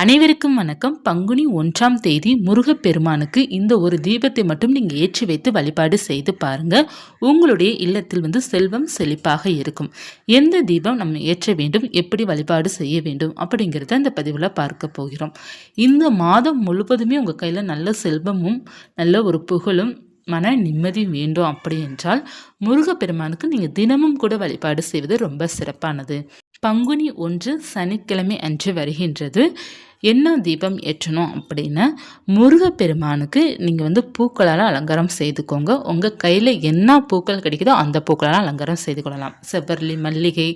அனைவருக்கும் வணக்கம். பங்குனி ஒன்றாம் தேதி முருகப்பெருமானுக்கு இந்த ஒரு தீபத்தை மட்டும் நீங்கள் ஏற்றி வைத்து வழிபாடு செய்து பாருங்கள் உங்களுடைய இல்லத்தில் வந்து செல்வம் செழிப்பாக இருக்கும். எந்த தீபம் நம்ம ஏற்ற வேண்டும் எப்படி வழிபாடு செய்ய வேண்டும் அப்படிங்கிறத இந்த பதிவில் பார்க்க போகிறோம். இந்த மாதம் முழுவதுமே உங்கள் கையில் நல்ல செல்வமும் நல்ல ஒரு புகழும் மன நிம்மதி வேண்டும் அப்படி என்றால் முருகப்பெருமானுக்கு நீங்கள் தினமும் கூட வழிபாடு செய்வது ரொம்ப சிறப்பானது. பங்குனி ஒன்று சனிக்கிழமை அன்று வருகின்றது. என்ன தீபம் ஏற்றணும் அப்படின்னா முருகப்பெருமானுக்கு நீங்கள் வந்து பூக்களால் அலங்காரம் செய்துக்கோங்க. உங்கள் கையில் என்ன பூக்கள் கிடைக்குதோ அந்த பூக்களால் அலங்காரம் செய்து கொள்ளலாம். செவ்வரளி மல்லிகை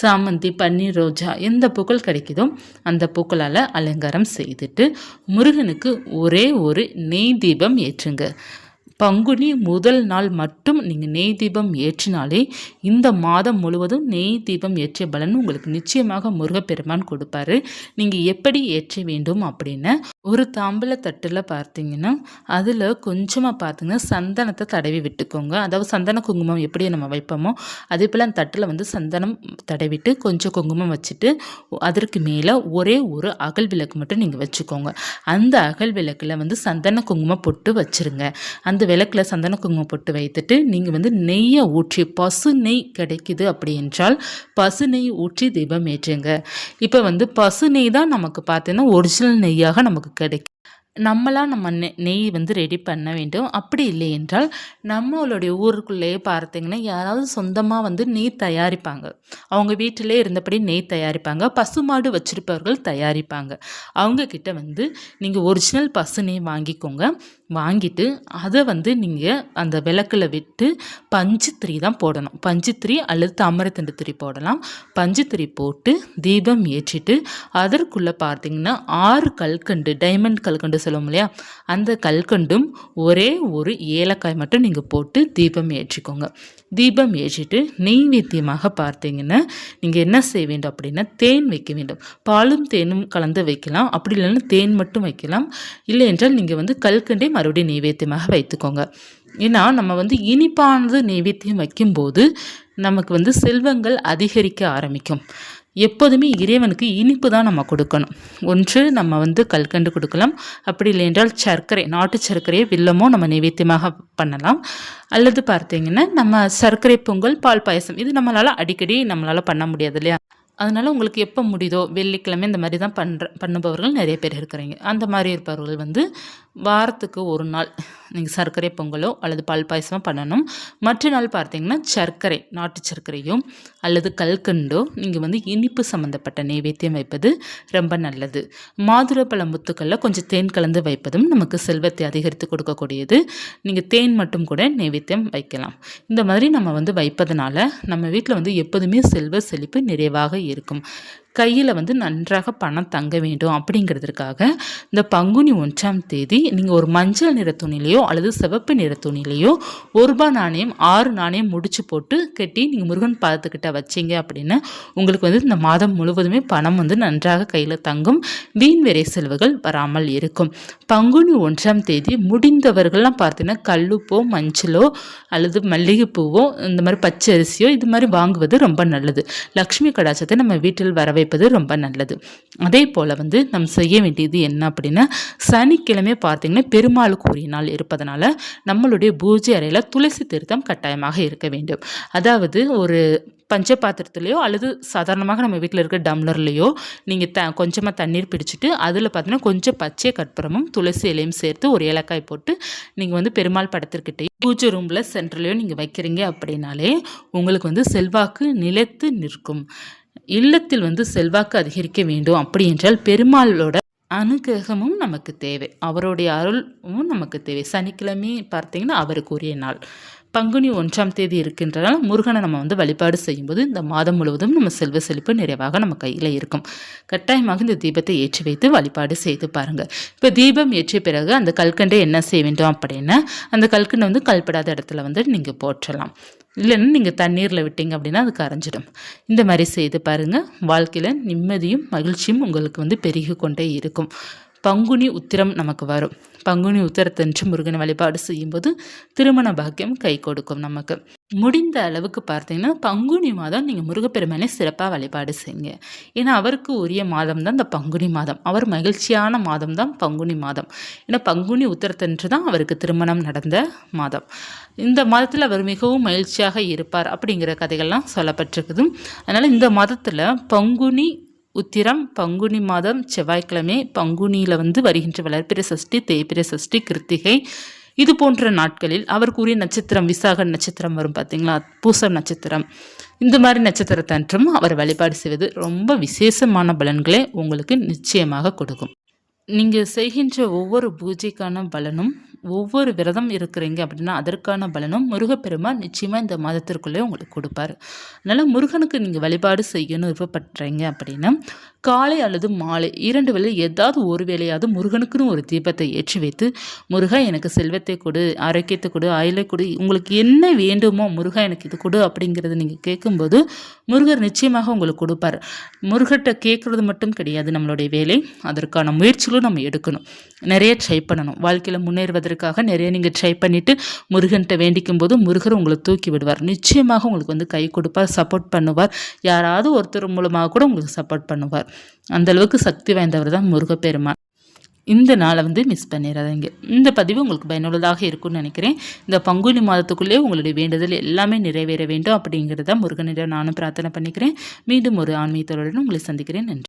சாமந்தி பன்னீர் ரோஜா எந்த பூக்கள் கிடைக்குதோ அந்த பூக்களால் அலங்காரம் செய்துட்டு முருகனுக்கு ஒரே ஒரு நெய் தீபம் ஏற்றுங்க. பங்குனி முதல் நாள் மட்டும் நீங்கள் நெய் தீபம் ஏற்றினாலே இந்த மாதம் முழுவதும் நெய் தீபம் ஏற்றிய பலன் உங்களுக்கு நிச்சயமாக முருகப்பெருமான் கொடுப்பாரு. நீங்கள் எப்படி ஏற்ற வேண்டும் அப்படின்னு ஒரு தாம்பல தட்டில் பார்த்தீங்கன்னா அதில் கொஞ்சமாக பார்த்தீங்கன்னா சந்தனத்தை தடவி விட்டுக்கோங்க. அதாவது சந்தன குங்குமம் எப்படி நம்ம வைப்போமோ அதே போல் அந்த தட்டில் வந்து சந்தனம் தடவிட்டு கொஞ்சம் குங்குமம் வச்சுட்டு அதற்கு மேலே ஒரே ஒரு அகல் விளக்கு மட்டும் நீங்கள் வச்சுக்கோங்க. அந்த அகல் விளக்கில் வந்து சந்தன குங்குமம் பொட்டு வச்சுருங்க. அந்த விளக்கில் சந்தன குங்குமம் போட்டு வைத்துட்டு நீங்கள் வந்து நெய்யை ஊற்றி பசு நெய் கிடைக்குது அப்படி என்றால் பசு நெய் ஊற்றி தீபம் ஏற்றுங்க. இப்போ வந்து பசு நெய் தான் நமக்கு பார்த்தீங்கன்னா ஒரிஜினல் நெய்யாக நமக்கு கிடைக்கும் நம்மளாம் நம்ம நெ நெய் வந்து ரெடி பண்ண வேண்டும். அப்படி இல்லை என்றால் நம்மளுடைய ஊருக்குள்ளேயே பார்த்தீங்கன்னா யாராவது சொந்தமாக வந்து நெய் தயாரிப்பாங்க. அவங்க வீட்டிலே இருந்தபடி நெய் தயாரிப்பாங்க. பசுமாடு வச்சுருப்பவர்கள் தயாரிப்பாங்க. அவங்கக்கிட்ட வந்து நீங்கள் ஒரிஜினல் பசு நெய் வாங்கிக்கோங்க. வாங்கிட்டு அதை வந்து நீங்கள் அந்த விளக்கில் விட்டு பஞ்சுத்திரி தான் போடணும். பஞ்சுத்திரி அல்லது தாமரத்தண்டு திரி போடலாம். பஞ்சுத்திரி போட்டு தீபம் ஏற்றிட்டு அதற்குள்ளே பார்த்தீங்கன்னா ஆறு கல்கண்டு டைமண்ட் கல்கண்டு சொல்லுவோம் இல்லையா? அந்த கல்கண்டும் ஒரே ஒரு ஏலக்காய் மட்டும் நீங்கள் போட்டு தீபம் ஏற்றிக்கோங்க. தீபம் ஏற்றிட்டு நெய்வேத்தியமாக பார்த்தீங்கன்னா நீங்கள் என்ன செய்ய வேண்டும் அப்படின்னா தேன் வைக்க வேண்டும். பாலும் தேனும் கலந்து வைக்கலாம். அப்படி இல்லைன்னா தேன் மட்டும் வைக்கலாம். இல்லை என்றால் நீங்கள் வந்து கல்கண்டே மறுபடியும் நெய்வேத்தியமாக வைத்துக்கோங்க. ஏன்னா நம்ம வந்து இனிப்பானது நெய்வேத்தியம் வைக்கும்போது நமக்கு வந்து செல்வங்கள் அதிகரிக்க ஆரம்பிக்கும். எப்போதுமே இறைவனுக்கு இனிப்பு தான் நம்ம கொடுக்கணும். ஒன்று நம்ம வந்து கல்கண்டு கொடுக்கலாம். அப்படி இல்லை என்றால் சர்க்கரை நாட்டு சர்க்கரையை வில்லமோ நம்ம நைவேத்தியமாக பண்ணலாம். அல்லது பார்த்தீங்கன்னா நம்ம சர்க்கரை பொங்கல் பால் பாயசம் இது நம்மளால் அடிக்கடி நம்மளால் பண்ண முடியாது இல்லையா? அதனால் உங்களுக்கு எப்போ முடியுதோ வெள்ளிக்கிழமை இந்த மாதிரி தான் பண்ணுற பண்ணுபவர்கள் நிறைய பேர் இருக்கிறீங்க. அந்த மாதிரி இருப்பவர்கள் வந்து வாரத்துக்கு ஒரு நாள் நீங்கள் சர்க்கரை பொங்கலோ அல்லது பால் பாயசமோ பண்ணணும். மற்ற நாள் பார்த்தீங்கன்னா சர்க்கரை நாட்டு சர்க்கரையோ அல்லது கல்கண்டோ நீங்கள் வந்து இனிப்பு சம்மந்தப்பட்ட நைவேத்தியம் வைப்பது ரொம்ப நல்லது. மாதுளை பழ முத்துக்களில் கொஞ்சம் தேன் கலந்து வைப்பதும் நமக்கு செல்வத்தை அதிகரித்து கொடுக்கக்கூடியது. நீங்கள் தேன் மட்டும் கூட நைவேத்தியம் வைக்கலாம். இந்த மாதிரி நம்ம வந்து வைப்பதனால நம்ம வீட்டில் வந்து எப்போதுமே செல்வ செழிப்பு நிறைவாக இருக்கும். கையில் வந்து நன்றாக பணம் தங்க வேண்டும் அப்படிங்கிறதுக்காக இந்த பங்குனி ஒன்றாம் தேதி நீங்கள் ஒரு மஞ்சள் நிற துணிலையோ அல்லது சிவப்பு நிற துணிலையோ ஒரு ரூபாய் நாணயம் ஆறு நாணயம் முடிச்சு போட்டு கட்டி நீங்கள் முருகன் பாதத்துக்கிட்ட வச்சிங்க அப்படின்னா உங்களுக்கு வந்து இந்த மாதம் முழுவதுமே பணம் வந்து நன்றாக கையில் தங்கும் வீண் விரை செலவுகள் வராமல் இருக்கும். பங்குனி ஒன்றாம் தேதி முடிந்தவர்கள்லாம் பார்த்தீங்கன்னா கல்லுப்போ மஞ்சளோ அல்லது மல்லிகைப்பூவோ இந்த மாதிரி பச்சை அரிசியோ இது மாதிரி வாங்குவது ரொம்ப நல்லது. லக்ஷ்மி கடாச்சத்தை நம்ம வீட்டில் வர வைப்பது ரொம்ப நல்லது. அதே போல் வந்து நம்ம செய்ய வேண்டியது என்ன அப்படின்னா சனிக்கிழமை பார்த்திங்கன்னா பெருமாளுக்கு உரிய நாள் இருப்பதனால நம்மளுடைய பூஜை அறையில் துளசி திருத்தம் கட்டாயமாக இருக்க வேண்டும். அதாவது ஒரு பஞ்ச பாத்திரத்துலேயோ அல்லது சாதாரணமாக நம்ம வீட்டில் இருக்கிற டம்ளர்லேயோ நீங்கள் த கொஞ்சமாக தண்ணீர் பிடிச்சிட்டு அதில் பார்த்தீங்கன்னா கொஞ்சம் பச்சை கற்பூரமும் துளசி இலையும் சேர்த்து ஒரு ஏலக்காய் போட்டு நீங்கள் வந்து பெருமாள் படத்திற்கிட்டே பூஜை ரூமில் சென்ட்ரலையோ நீங்கள் வைக்கிறீங்க அப்படின்னாலே உங்களுக்கு வந்து செல்வாக்கு நிலைத்து நிற்கும். இல்லத்தில் வந்து செல்வாக்கு அதிகரிக்க வேண்டும் அப்படி என்றால் பெருமாளோட அனுகிரகமும் நமக்கு தேவை. அவருடைய அருளும் நமக்கு தேவை. சனிக்கிழமை பார்த்தீங்கன்னா அவருக்கு உரிய நாள். பங்குனி ஒன்றாம் தேதி இருக்கின்றனால முருகனை நம்ம வந்து வழிபாடு செய்யும்போது இந்த மாதம் முழுவதும் நம்ம செல்வ செழிப்பு நிறைவாக நம்ம கையில் இருக்கும். கட்டாயமாக இந்த தீபத்தை ஏற்றி வைத்து வழிபாடு செய்து பாருங்கள் இப்போ தீபம் ஏற்றிய பிறகு அந்த கல்கண்டை என்ன செய்ய வேண்டும் அப்படின்னா அந்த கல்கண்டை வந்து கல்படாத இடத்துல வந்து நீங்கள் போற்றலாம். இல்லைன்னா நீங்கள் தண்ணீரில் விட்டீங்க அப்படின்னா அது கரைஞ்சிடும் இந்த மாதிரி செய்து பாருங்கள் வாழ்க்கையில் நிம்மதியும் மகிழ்ச்சியும் உங்களுக்கு வந்து பெருகி கொண்டே இருக்கும். பங்குனி உத்திரம் நமக்கு வரும். பங்குனி உத்திரத்தன்று முருகன் வழிபாடு செய்யும்போது திருமண பாக்கியம் கை கொடுக்கும் நமக்கு. முடிந்த அளவுக்கு பார்த்தீங்கன்னா பங்குனி மாதம் நீங்கள் முருகப்பெருமானை சிறப்பாக வழிபாடு செய்யுங்க. ஏன்னா அவருக்கு உரிய மாதம் தான் இந்த பங்குனி மாதம். அவர் மகிழ்ச்சியான மாதம் தான் பங்குனி மாதம். ஏன்னா பங்குனி உத்தரத்தன்று தான் அவருக்கு திருமணம் நடந்த மாதம். இந்த மாதத்தில் அவர் மிகவும் மகிழ்ச்சியாக இருப்பார் அப்படிங்கிற கதைகள்லாம் சொல்லப்பட்டிருக்குது. அதனால் இந்த மாதத்தில் பங்குனி உத்திரம் பங்குனி மாதம் செவ்வாய்க்கிழமை பங்குனியில் வந்து வருகின்ற வளர்ப்பிற சஷ்டி தேய்பிர சஷ்டி கிருத்திகை இது போன்ற நாட்களில் அவருக்குரிய நட்சத்திரம் விசாக நட்சத்திரம் வரும் பார்த்தீங்களா பூசம் நட்சத்திரம். இந்த மாதிரி நட்சத்திரத்தன்றும் அவர் வழிபாடு செய்வது ரொம்ப விசேஷமான பலன்களை உங்களுக்கு நிச்சயமாக கொடுக்கும். நீங்கள் செய்கின்ற ஒவ்வொரு பூஜைக்கான பலனும் ஒவ்வொரு விரதம் இருக்கிறீங்க அப்படின்னா அதற்கான பலனும் முருகப்பெருமான் நிச்சயமாக இந்த மாதத்திற்குள்ளே உங்களுக்கு கொடுப்பாரு. அதனால் முருகனுக்கு நீங்கள் வழிபாடு செய்யணும் விருப்பப்படுறீங்க அப்படின்னா காலை அல்லது மாலை இரண்டு வேளை ஏதாவது ஒரு வேளையாவது முருகனுக்குன்னு ஒரு தீபத்தை ஏற்றி வைத்து முருகா எனக்கு செல்வத்தை கொடு ஆரோக்கியத்தை கொடு ஆயிலை கொடு உங்களுக்கு என்ன வேண்டுமோ முருகா எனக்கு இது கொடு அப்படிங்கிறத நீங்கள் கேட்கும்போது முருகர் நிச்சயமாக உங்களுக்கு கொடுப்பார். முருகர்கிட்ட கேட்குறது மட்டும் கிடையாது நம்மளுடைய வேலை. அதற்கான முயற்சிகளும் நம்ம எடுக்கணும். நிறைய ட்ரை பண்ணணும். வாழ்க்கையில் முன்னேறுவதற்காக நிறைய நீங்கள் ட்ரை பண்ணிவிட்டு முருகன்கிட்ட வேண்டிக்கும் போது முருகர் உங்களை தூக்கி விடுவார். நிச்சயமாக உங்களுக்கு வந்து கை கொடுப்பார் சப்போர்ட் பண்ணுவார். யாராவது ஒருத்தர் மூலமாக கூட உங்களுக்கு சப்போர்ட் பண்ணுவார். அந்த அளவுக்கு சக்தி வாய்ந்தவர் தான் முருகப்பெருமான். இந்த நாளை வந்து மிஸ் பண்ணிடாதீங்க. இந்த பதிவு உங்களுக்கு பயனுள்ளதாக இருக்கும்னு நினைக்கிறேன். இந்த பங்குனி மாதத்துக்குள்ளே உங்களுடைய வேண்டுதல் எல்லாமே நிறைவேற வேண்டும் அப்படிங்கிறத முருகனிடம் நானும் பிரார்த்தனை பண்ணிக்கிறேன். மீண்டும் ஒரு ஆன்மீகத்தோடு உங்களை சந்திக்கிறேன். நன்றி.